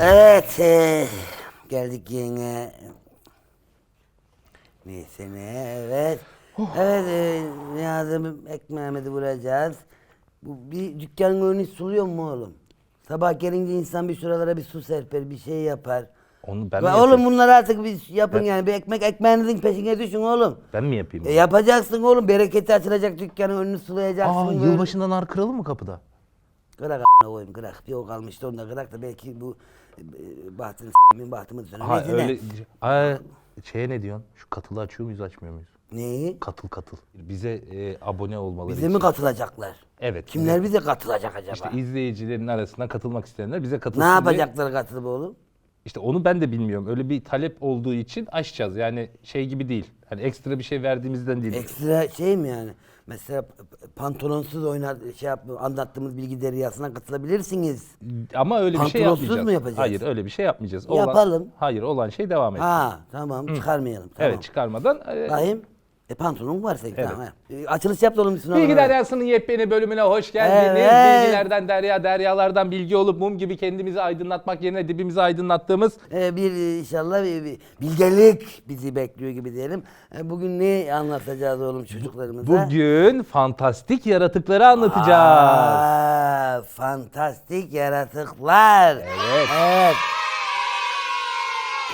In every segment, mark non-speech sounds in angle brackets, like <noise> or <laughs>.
Evet, e, geldik yine. Neyse ne, evet. Evet, e, Nihat'ım ekmeğimi de vuracağız. Bu bir dükkanın önünü suluyor mu oğlum? Sabah gelince insan bir şuralara bir su serper, bir şey yapar. Onu ben Ve mi oğlum yapayım? bunları artık bir yapın Ben- yani. Bir ekmek ekmeğinizin peşine düşün oğlum. Ben mi yapayım? E, yapacaksın oğlum. Bereketi açılacak dükkanın önünü sulayacaksın. Aa böyle. yılbaşında nar kıralım mı kapıda? Kırak a**ına koyayım kırak. Bir o kalmıştı onu da kırak da belki bu e, bahtını s**min bahtımı düzelir. Ha ne? öyle. Aa, şeye ne diyorsun? Şu katılı açıyor muyuz açmıyor muyuz? Neyi? Katıl katıl. Bize e, abone olmaları Bize için. mi katılacaklar? Evet. Kimler bize katılacak acaba? İşte izleyicilerin arasından katılmak isteyenler bize ne katılsın diye- yapacaklar katılıp oğlum? İşte onu ben de bilmiyorum. Öyle bir talep olduğu için açacağız. Yani şey gibi değil. Hani ekstra bir şey verdiğimizden değil. Ekstra şey mi yani? Mesela p- p- pantolonsuz oynar şey yap anlattığımız bilgi deryasına katılabilirsiniz. Ama öyle bir şey Pantolonsuz yapmayacağız. mu yapacağız? Hayır öyle bir şey yapmayacağız. Yapalım. Hayır olan şey devam etsin. Ha tamam çıkarmayalım. Tamam. Evet çıkarmadan. E, Bakayım. E pantolon var senin Evet. tamam. he. E, açılış yap da oğlum. Bilgi. Deryası'nın yepyeni bölümüne hoş geldiniz. Evet. Bilgilerden derya, deryalardan bilgi olup mum gibi kendimizi aydınlatmak yerine dibimizi aydınlattığımız Ee, bir e, inşallah bir, bir bilgelik bizi bekliyor gibi diyelim. Ee, bugün ne anlatacağız oğlum çocuklarımıza? bugün fantastik yaratıkları anlatacağız. Aa, fantastik yaratıklar. Evet. Evet.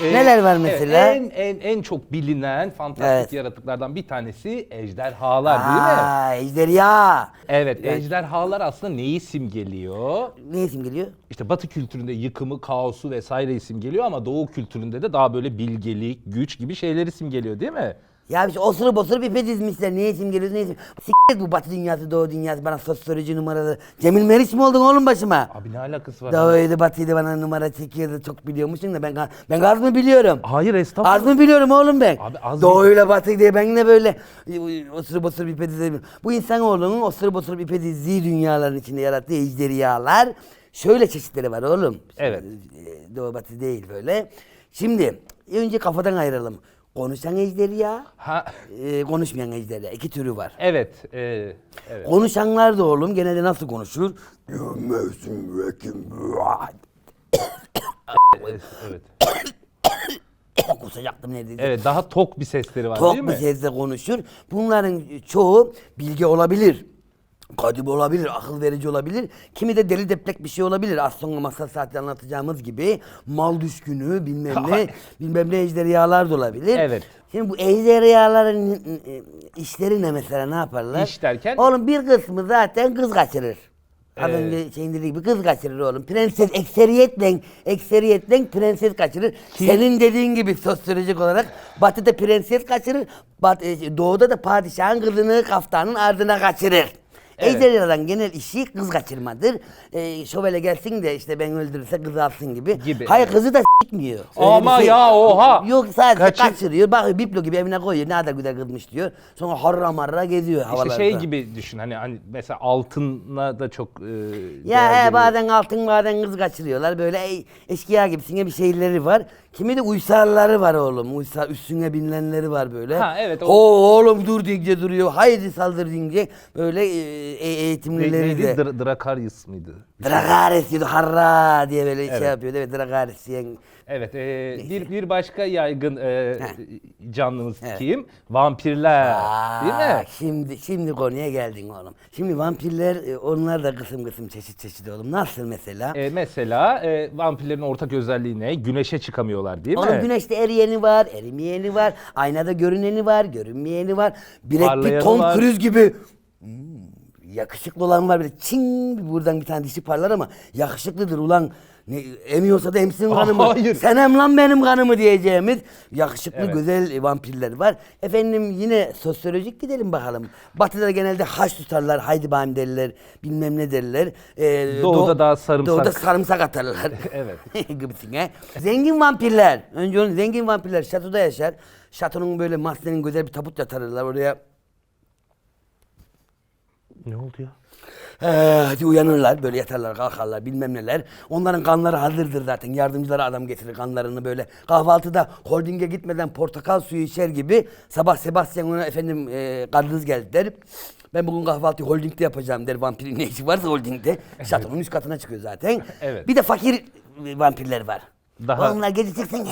Ee, Neler var evet, mesela? en, en, en çok bilinen fantastik Evet. yaratıklardan bir tanesi ejderhalar değil mi? Aa, ejderha. Evet, ejderhalar aslında neyi simgeliyor? Ne isim geliyor? İşte Batı kültüründe yıkımı, kaosu vesaire simgeliyor ama Doğu kültüründe de daha böyle bilgelik, güç gibi şeyleri simgeliyor değil mi? Ya bir şey osurup osurup ipe dizmişler. Ne isim geliyor ne isim? Siktir bu batı dünyası doğu dünyası bana sosyoloji numaraları. Cemil Meriç mi oldun oğlum başıma? Abi ne alakası var? Doğuydu batıydı bana numara çekiyordu çok biliyormuşsun da ben ben az mı biliyorum? Hayır estağfurullah. Az mı biliyorum oğlum ben? Abi az Doğuyla batı diye ben de böyle osurup osurup ipe dizemiyorum. Bu insanoğlunun osurup osurup ipe dizdiği dünyaların içinde yarattığı ejderhalar şöyle çeşitleri var oğlum. Evet. E, Doğu batı değil böyle. Şimdi önce kafadan ayıralım. Konuşan ejderha, Ha, e, konuşmayan ejderha. iki türü var. evet, e, evet. Konuşanlar da oğlum genelde nasıl konuşur? evet. Kusacaktım neredeyse. Evet, daha tok bir sesleri var Tok değil bir mi? sesle konuşur. Bunların çoğu bilgi olabilir. Kadim olabilir, akıl verici olabilir. Kimi de deli deplek bir şey olabilir. Az sonra masal saati anlatacağımız gibi mal düşkünü bilmem ne, bilmem ne ejderhalar da olabilir. Evet. Şimdi bu ejderhaların e, işleri ne mesela ne yaparlar? İş derken? Oğlum bir kısmı zaten kız kaçırır. Az Ee, önce şeyin dediği gibi kız kaçırır oğlum. Prenses ekseriyetle, ekseriyetle prenses kaçırır. Senin dediğin gibi sosyolojik olarak batıda prenses kaçırır. Bat, e, doğuda da padişahın kızını kaftanın ardına kaçırır. Evet. Ejderhaların genel işi kız kaçırmadır. Ee, şövalye gelsin de işte ben öldürürse kız alsın gibi. Gibi, Hayır evet. kızı da s**miyor. Öyle Ama bir şey- ya, oha! Yok sadece Kaçır- kaçırıyor. Bak biplo gibi evine koyuyor. Ne kadar güzel kızmış diyor. Sonra harra marra geziyor İşte havalarda. şey gibi düşün hani, hani mesela altına da çok e, değer Ya he, veriyor. bazen altın bazen kız kaçırıyorlar. Böyle ey, eşkıya gibisine bir şeyleri var. Kimi de uysarları var oğlum. Uysar üstüne binenleri var böyle. Ha, evet, o- O oğlum dur deyince duruyor. Haydi saldır deyince böyle e, e- Ne- eğitimlileri neydi? de. Dra- Drakaris mıydı? Dragares diyordu harra diye böyle Evet. şey yapıyordu. Evet Dragares diyen. Evet, e, bir bir başka yaygın e, canlımız Evet. kim? Vampirler, değil Aa, mi? Şimdi şimdi konuya geldin oğlum. Şimdi vampirler e, onlar da kısım kısım çeşit çeşit oğlum. Nasıl mesela? E, mesela e, vampirlerin ortak özelliği ne? Güneşe çıkamıyorlar değil mi? Oğlum güneşte eriyeni var, erimeyeni var, aynada görüneni var, görünmeyeni var. Brad Pitt, Parlayanı Tom var. Cruise gibi hmm, yakışıklı olan var. Böyle çing buradan bir tane dişi parlar ama yakışıklıdır ulan. Ne, emiyorsa da emsin kanımı. Hayır. Sen em lan benim kanımı diyeceğimiz yakışıklı Evet. güzel vampirler var. Efendim yine sosyolojik gidelim bakalım. Batı'da genelde haş tutarlar, haydi bayım derler, bilmem ne derler. Ee, Doğuda Doğu- daha sarımsak. Doğuda sarımsak atarlar. <laughs> <laughs> Evet. Gibisine. Zengin vampirler. Önce onu zengin vampirler şatoda yaşar. Şatonun böyle mahzenin güzel bir tabut yatarırlar oraya. Ne oldu ya? Diye uyanırlar böyle yatarlar kalkarlar bilmem neler. Onların kanları hazırdır zaten. Yardımcıları adam getirir kanlarını böyle. Kahvaltıda holdinge gitmeden portakal suyu içer gibi sabah Sebastian ona efendim e, karınız geldi der. Ben bugün kahvaltıyı holdingde yapacağım der vampirin ne işi varsa holdingde. Şatonun üst katına çıkıyor zaten. Evet. Bir de fakir e, vampirler var. Daha- Onlar gece çıksın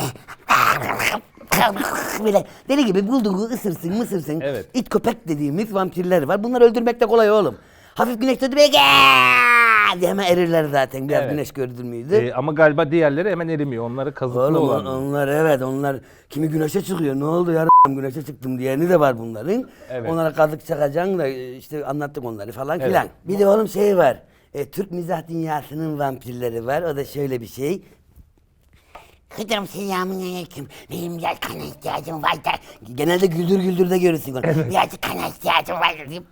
<laughs> böyle deli gibi bulduğu ısırsın mısırsın. Evet. İt köpek dediğimiz vampirler var. Bunları öldürmek de kolay oğlum. Hafif güneş böyle "Gel!" diye hemen erirler zaten biraz Evet. güneş gördün müydü? Ee, ama galiba diğerleri hemen erimiyor. Onları kazıklı Oğlum olan. on- onlar evet onlar kimi güneşe çıkıyor ne oldu ya güneşe çıktım diyeni de var bunların. Evet. Onlara kazık çakacaksın da e, işte anlattık onları falan filan. Bir de oğlum şey var. E, Türk mizah dünyasının vampirleri var. O da şöyle bir şey. Hıdırım selamun aleyküm. Benim biraz kana ihtiyacım var da. Genelde güldür güldür de görürsün onu. Birazcık kana ihtiyacım var deyip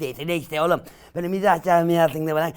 Neyse ne işte oğlum. Böyle mizah camiasında falan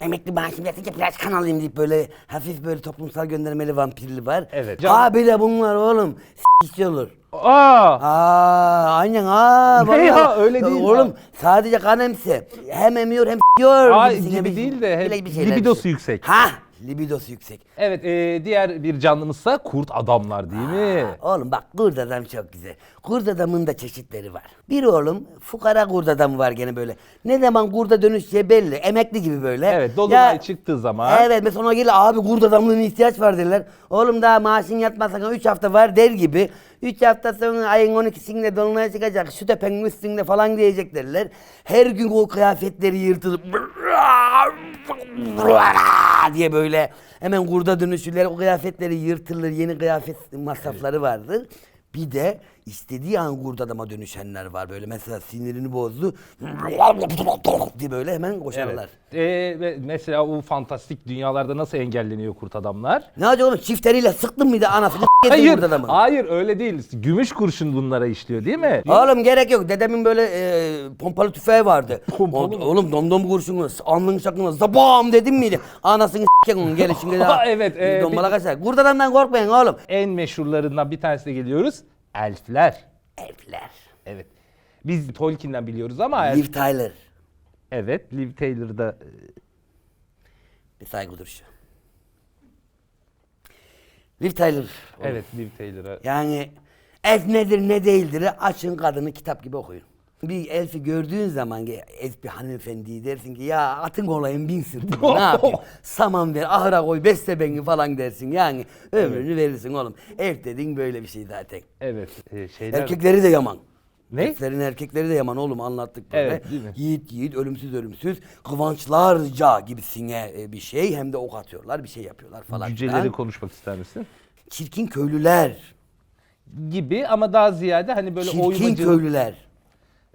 emekli maaşım yatınca biraz kan alayım deyip böyle hafif böyle toplumsal göndermeli vampirli var. Evet. Ha bir de bunlar oğlum s***ci olur. Aa! Aa aynen aa. Ne vallahi. ya, öyle değil Oğlum ya. sadece kan emse. Hem emiyor hem s***yor. Gibisine gibi bir- değil de hem Öyle şeyler libidosu düşün. yüksek. Ha libidosu yüksek. Evet, e, diğer bir canlımızsa kurt adamlar değil mi? Oğlum bak kurt adam çok güzel. Kurt adamın da çeşitleri var. Bir oğlum fukara kurt adamı var gene böyle. Ne zaman kurda dönüşeceği belli. Emekli gibi böyle. Evet, dolunay çıktığı zaman. Evet mesela ona gelir abi kurt adamlığına ihtiyaç var derler. Oğlum daha maaşın yatmasına 3 hafta var der gibi. 3 hafta sonra ayın 12'sinde dolunay çıkacak. Şu tepenin üstünde falan diyecek derler. Her gün o kıyafetleri yırtılıp diye böyle hemen kurda dönüşürler. O kıyafetleri yırtılır. Yeni kıyafet masrafları vardır. Bir de istediği an kurt adama dönüşenler var. Böyle mesela sinirini bozdu. diye böyle hemen koşarlar. Evet. E, ve mesela o fantastik dünyalarda nasıl engelleniyor kurt adamlar? Ne olacak oğlum çifteriyle sıktın mıydı anasını Hayır, kurt adamı. hayır öyle değil. Gümüş kurşun bunlara işliyor değil mi? Oğlum gerek yok. Dedemin böyle e, pompalı tüfeği vardı. <laughs> Pompalı mı? oğlum domdom kurşunu alnın şakını zabam dedim miydi? Anasını s**ken onun gelişinde <laughs> daha. Evet, e, Dombala bir- kaçar. Kurt adamdan korkmayın oğlum. En meşhurlarından bir tanesine geliyoruz. Elfler. Elfler. Evet. Biz Tolkien'den biliyoruz ama elf- Liv Tyler. evet Liv Taylor'da e, Bir saygı duruşu. Liv Tyler. evet Liv Taylor'a Yani elf nedir ne değildir açın kadını kitap gibi okuyun. Bir elfi gördüğün zaman elf bir hanımefendi dersin ki ya atın olayım bin sırtına <laughs> ne yapayım saman ver ahıra koy besle beni falan dersin yani ömrünü verirsin oğlum. Elf dediğin böyle bir şey zaten. evet e, şeyler Erkekleri de yaman. Ne? Elflerin erkekleri de yaman oğlum anlattık böyle. Evet, değil mi? Yiğit yiğit ölümsüz ölümsüz kıvançlarca gibisine e, bir şey hem de ok atıyorlar bir şey yapıyorlar falan. cüceleri filan. konuşmak ister misin? Çirkin köylüler. Gibi ama daha ziyade hani böyle Çirkin oymacılık köylüler.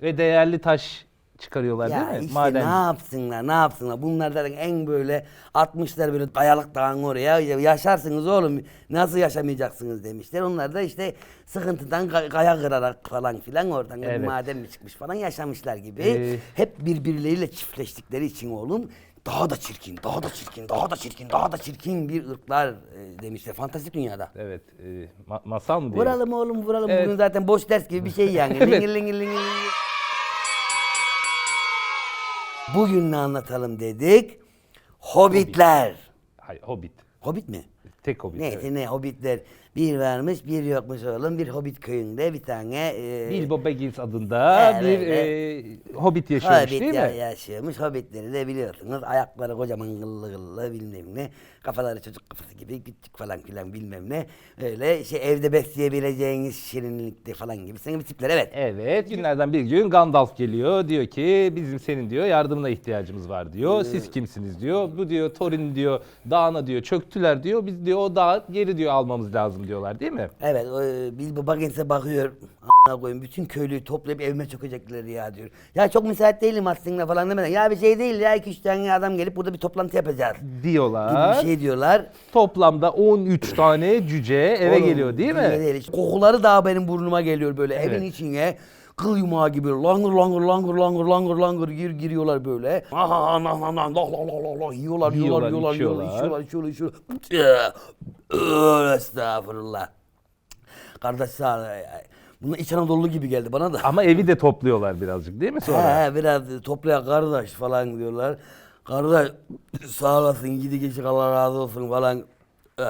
Ve değerli taş çıkarıyorlar Ya değil mi? işte Maden. ne yapsınlar ne yapsınlar. Bunlar zaten en böyle 60'lar böyle kayalık dağın oraya ya- yaşarsınız oğlum nasıl yaşamayacaksınız demişler. Onlar da işte sıkıntıdan ka- kaya kırarak falan filan oradan Evet. maden mi çıkmış falan yaşamışlar gibi. Ee, Hep birbirleriyle çiftleştikleri için oğlum daha da çirkin, daha da çirkin, daha da çirkin, daha da çirkin bir ırklar e, demişler. Fantastik dünyada. Evet. e, ma- masal mı diyelim? Vuralım oğlum vuralım. Evet. Bugün zaten boş ders gibi bir şey yani. <laughs> Evet. Lingir lingir lingir Bugün ne anlatalım dedik? Hobbitler. Hayır, Hobbit. Hobbit mi? Tek Hobbit. Neyse evet. ne hobbitler. Bir varmış bir yokmuş oğlum. Bir hobbit köyünde bir tane... E, Bilbo Baggins adında Evet, bir e, Hobbit yaşıyormuş Hobbit değil ya- mi? yaşıyormuş. Hobbitleri de biliyorsunuz. Ayakları kocaman kıllı kıllı bilmem ne. Kafaları çocuk kafası gibi küçük falan filan bilmem ne. Öyle şey evde besleyebileceğiniz şirinlikte falan gibi. Senin bir tipler evet. Evet günlerden bir gün Gandalf geliyor diyor ki bizim senin diyor yardımına ihtiyacımız var diyor. Siz kimsiniz diyor. Bu diyor Thorin diyor dağına diyor çöktüler diyor. Biz diyor o dağı geri diyor almamız lazım diyorlar değil mi? Evet, e, Bilbo Baggins'e bakıyor. A**ına koyayım bütün köylüyü toplayıp evime çökecekler ya diyor. Ya çok müsait değilim aslında falan demeden. Ya bir şey değil ya iki üç tane adam gelip burada bir toplantı yapacağız. Gibi Diyorlar. bir şey diyorlar. Toplamda 13 tane cüce eve Oğlum, geliyor değil mi? Kokuları daha benim burnuma geliyor böyle. Evin içine kıl yumağı gibi langır langır langır langır langır langır gir, giriyorlar böyle. Aha ana ana ana la la la la la yiyorlar yiyorlar Yiyorlar, yiyorlar içiyorlar. içiyorlar içiyorlar Estağfurullah. Kardeş sağ Bunlar İç Anadolu gibi geldi bana da. Ama evi de topluyorlar birazcık değil mi sonra? He, biraz toplaya kardeş falan diyorlar. Kardeş sağ olasın gidi geçik Allah razı olsun falan. Eh,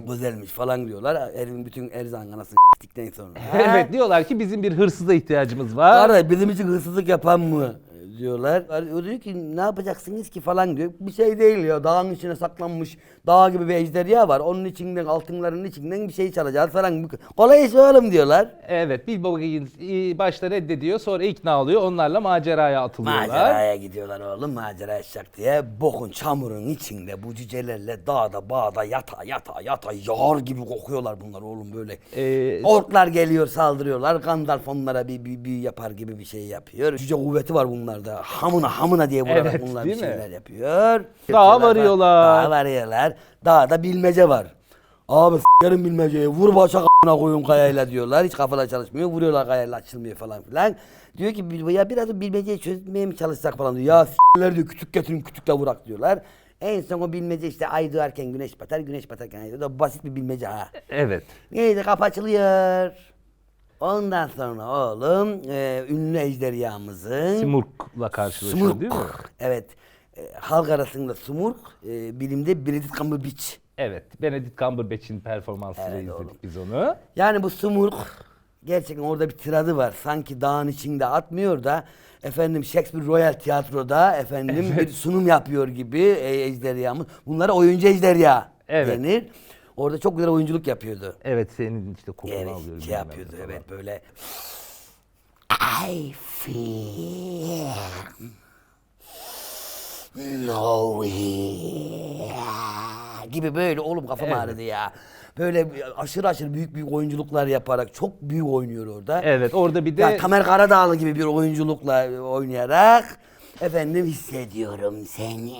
güzelmiş falan diyorlar. Evin bütün erzağın anasını s**tikten sonra. evet diyorlar ki bizim bir hırsıza ihtiyacımız var. Kardeş bizim için hırsızlık yapan mı diyorlar. O diyor ki ne yapacaksınız ki falan diyor. Bir şey değil ya dağın içine saklanmış dağ gibi bir ejderha var. Onun içinden altınların içinden bir şey çalacağız falan. Kolay iş oğlum diyorlar. Evet Bilbo Baggins başta reddediyor sonra ikna oluyor onlarla maceraya atılıyorlar. Maceraya gidiyorlar oğlum macera yaşayacak diye. Bokun çamurun içinde bu cücelerle dağda bağda yata yata yata yağar gibi kokuyorlar bunlar oğlum böyle. Ee, Orklar geliyor saldırıyorlar. Gandalf onlara bir, bir, bir yapar gibi bir şey yapıyor. Cüce kuvveti var bunlarda. Hamına hamına diye vurarak Evet, bunlar bir değil mi? şeyler yapıyor. Dağa varıyorlar. Dağa varıyorlar. Dağda bilmece var. Abi s**erim bilmeceyi vur başa k***na koyun kayayla diyorlar. Hiç kafalar çalışmıyor. Vuruyorlar kayayla açılmıyor falan filan. Diyor ki "Bilbo, ya biraz bilmeceyi çözmeye mi çalışsak falan diyor. Ya s**ler diyor kütük getirin kütükle vurak diyorlar. En son o bilmece işte ay doğarken güneş batar, güneş batarken ay doğar. Basit bir bilmece ha. evet. Neyse kapı açılıyor. Ondan sonra oğlum e, ünlü ejderhamızın Simurg'la karşılaşıyor değil mi? Evet. E, halk arasında Sumurk, e, bilimde Benedict Cumberbatch. Evet. Benedict Cumberbatch'in performansıyla Evet, izledik oğlum. biz onu. Yani bu Sumurk gerçekten orada bir tiradı var. Sanki dağın içinde atmıyor da efendim Shakespeare Royal Tiyatro'da efendim bir sunum yapıyor gibi e, ejderhamız. Bunlara oyuncu ejderha Evet. denir. Orada çok güzel oyunculuk yapıyordu. Evet senin işte kokunu Evet, alıyorum. şey yapıyordu falan. evet böyle. I feel nowhere gibi böyle oğlum kafam Evet. ağrıdı ya. Böyle aşırı aşırı büyük büyük oyunculuklar yaparak çok büyük oynuyor orada. Evet orada bir de Ya Tamer Karadağlı gibi bir oyunculukla oynayarak efendim hissediyorum seni.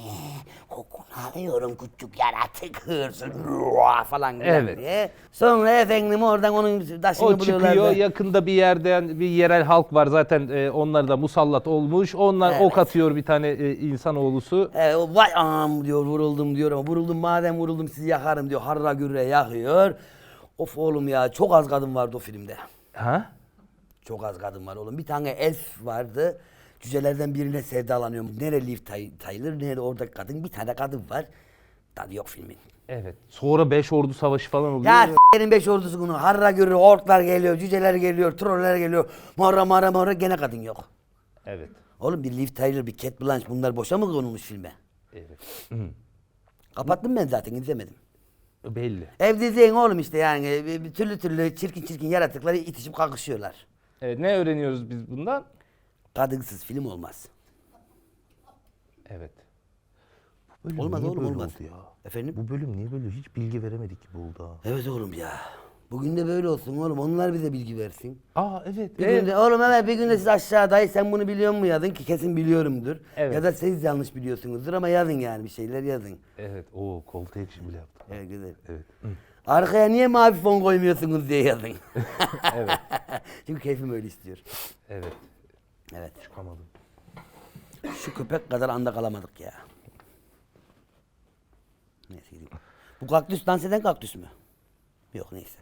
Kokunu alıyorum küçük yaratık hırsız ruah falan filan Evet. diye. Sonra efendim oradan onun taşını o buluyorlar. çıkıyor da- yakında bir yerden bir yerel halk var zaten e, onlar da musallat olmuş. Onlar Evet. ok atıyor bir tane e, insanoğlusu. Evet, o vay anam diyor vuruldum diyor ama vuruldum madem vuruldum sizi yakarım diyor. Harra gürre yakıyor. Of oğlum ya çok az kadın vardı o filmde. Ha? Çok az kadın var oğlum. Bir tane elf vardı. Cücelerden birine sevdalanıyor. Nere Liv Tay- Tyler, nere orada kadın. Bir tane kadın var. Tadı yok filmin. Evet. Sonra beş ordu savaşı falan oluyor. Ya s**erin beş ordusu bunu. Harra görüyor, orklar geliyor, cüceler geliyor, troller geliyor. Mara mara mara gene kadın yok. Evet. Oğlum bir Liv Tyler, bir Cat Blanchett bunlar boşa mı konulmuş filme? Evet. Kapattım ben zaten izlemedim. Belli. Evde izleyin oğlum işte yani bir, bir türlü türlü çirkin çirkin yaratıkları itişip kakışıyorlar. Evet, ne öğreniyoruz biz bundan? Kadınsız film olmaz. Evet. Olmaz oğlum olmaz. Efendim? Bu bölüm niye böyle hiç bilgi veremedik gibi oldu ha? Evet oğlum ya. Bugün de böyle olsun oğlum. Onlar bize bilgi versin. Aa evet. Bir evet. gün de, oğlum evet bir gün de siz aşağıdayız sen bunu biliyor musun yazın ki kesin biliyorumdur. Evet. Ya da siz yanlış biliyorsunuzdur ama yazın yani bir şeyler yazın. Evet. Oo kol action bile yaptım. Evet güzel. Evet. Arkaya niye mavi fon koymuyorsunuz diye yazın. <laughs> Evet. <laughs> Çünkü keyfim öyle istiyor. Evet. Evet. Çıkamadım. Şu köpek kadar anda kalamadık ya. Neyse gideyim. Bu kaktüs dans eden kaktüs mü? Yok neyse.